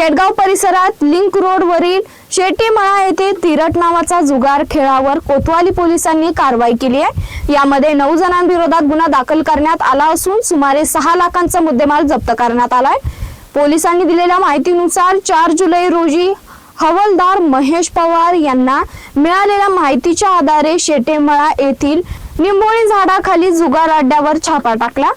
केडगाव परिसरात link road वरील शेटीमळा येथे तिरट नावाचा जुगार खेळावर कोतवाली पोलिसांनी कारवाई केली आहे. यामध्ये नऊ जणांविरोधात गुन्हा दाखल करण्यात आला असून सुमारे सहा लाखांचा मुद्देमाल जप्त करण्यात आलाय. पोलिसांनी दिलेल्या माहितीनुसार चार जुलै रोजी हवलदार महेश पवार यांना मिळालेल्या माहितीच्या आधारे शेटेमळा येथील निंबोळी झाडाखाली जुगार अड्ड्यावर छापा टाकला.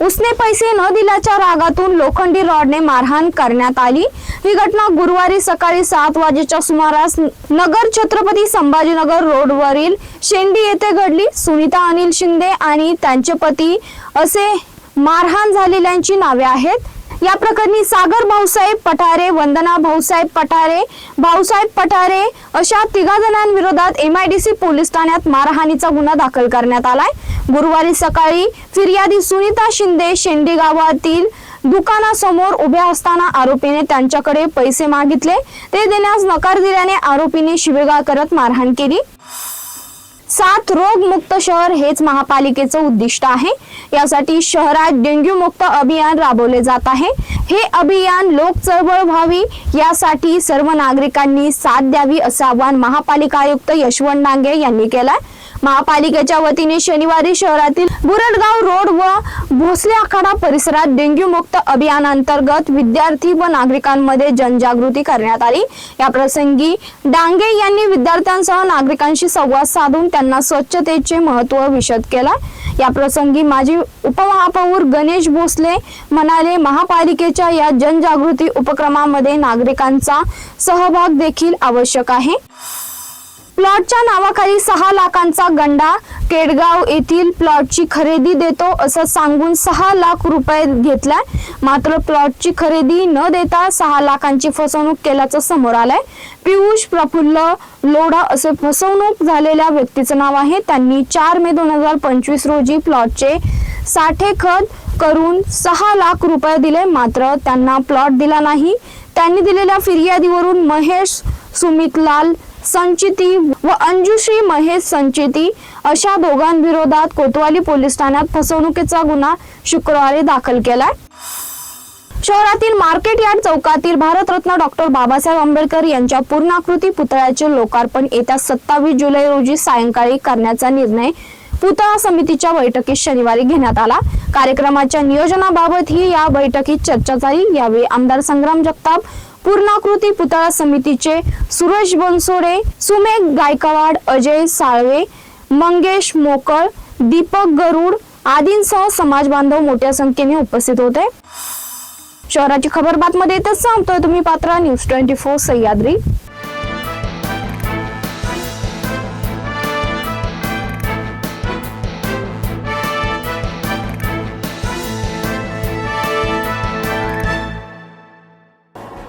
उसने पैसे न दिल्याच्या रागातून लोखंडी रॉडने मारहाण करण्यात आली. ही घटना गुरुवारी सकाळी सात वाजेच्या सुमारास नगर छत्रपती संभाजीनगर रोडवरील शेंडी येथे घडली. सुनीता अनिल शिंदे आणि त्यांचे पती असे मारहाण झालेल्यांची नावे आहेत. या प्रकरणी सागर भाऊसाहेब पठारे वंदना भाऊसाहेब पठारे भाऊसाहेब पठारे अशा तिघा जणांविरोधात एमआयडीसी पोलीस ठाण्यात मारहाणीचा गुन्हा दाखल करण्यात आलाय. गुरुवारी सकाळी फिर्यादी सुनीता शिंदे शेंडी गावातील दुकानासमोर उभ्या असताना आरोपीने त्यांच्याकडे पैसे मागितले. ते देण्यास नकार दिल्याने आरोपीने शिवेगाळ करत मारहाण केली. सात रोग मुक्त शहर हेच महापालिकेचं उद्दिष्ट आहे. यासाठी शहरात डेंग्यू मुक्त अभियान राबवले जात आहे. हे अभियान लोक चळवळ व्हावी यासाठी सर्व नागरिकांनी साथ द्यावी असं आवाहन महापालिका आयुक्त यशवंत डांगे यांनी केलंय. महापालिकेच्या वतीने शनिवारी शहरातील बुरडगाव रोड व भोसले आखाडा परिसरात डेंग्यू मुक्त अभियानांतर्गत विद्यार्थी व नागरिकांमध्ये जनजागृती करण्यात आली. या प्रसंगी डांगे यांनी विद्यार्थ्यांसह नागरिकांशी संवाद साधून त्यांना स्वच्छतेचे महत्त्व विशद केला. या प्रसंगी माजी उपमहापौर गणेश भोसले म्हणाले महापालिकेच्या या जनजागृती उपक्रमामध्ये नागरिकांचा सहभाग देखील आवश्यक आहे. प्लॉटच्या नावाखाली सहा लाखांचा गंडा केडगाव येथील प्लॉटची खरेदी देतो असं सांगून सहा लाख रुपये घेतलाय. मात्र प्लॉटची खरेदी न देता सहा लाखांची फसवणूक केल्याचं समोर आलंय. पियुष प्रफुल्ल लोढा असे फसवणूक झालेल्या व्यक्तीचं नाव आहे. त्यांनी चार मे दोन हजार पंचवीस रोजी प्लॉटचे साठे खत करून सहा लाख रुपये दिले. मात्र त्यांना प्लॉट दिला नाही. त्यांनी दिलेल्या फिर्यादीवरून महेश सुमितलाल संचिती व अंजुश्री महेश संचिती अशा दोघांविरोधात कोतवाली पोलीस ठाण्यात फसवणुकीचा गुन्हा शुक्रवारी दाखल केलाय. शहरातील मार्केट यार्ड चौकातील भारतरत्न डॉक्टर बाबासाहेब आंबेडकर यांच्या पूर्णाकृती पुतळ्याचे लोकार्पण येत्या सत्तावीस जुलै रोजी सायंकाळी करण्याचा निर्णय पुतळा समितीच्या बैठकीत शनिवारी घेण्यात आला. कार्यक्रमाच्या नियोजनाबाबत ही या बैठकीत चर्चा झाली. यावेळी आमदार संग्राम जगताप पूर्णाकृती पुतळा समितीचे सुरेश बनसोडे सुमेघ गायकवाड अजय साळवे मंगेश मोकळ दीपक गरुड आदींसह समाज बांधव मोठ्या संख्येने उपस्थित होते. शहराची खबर बातमध्ये येतच सांगतोय तुम्ही Patra news twenty four Sahyadri.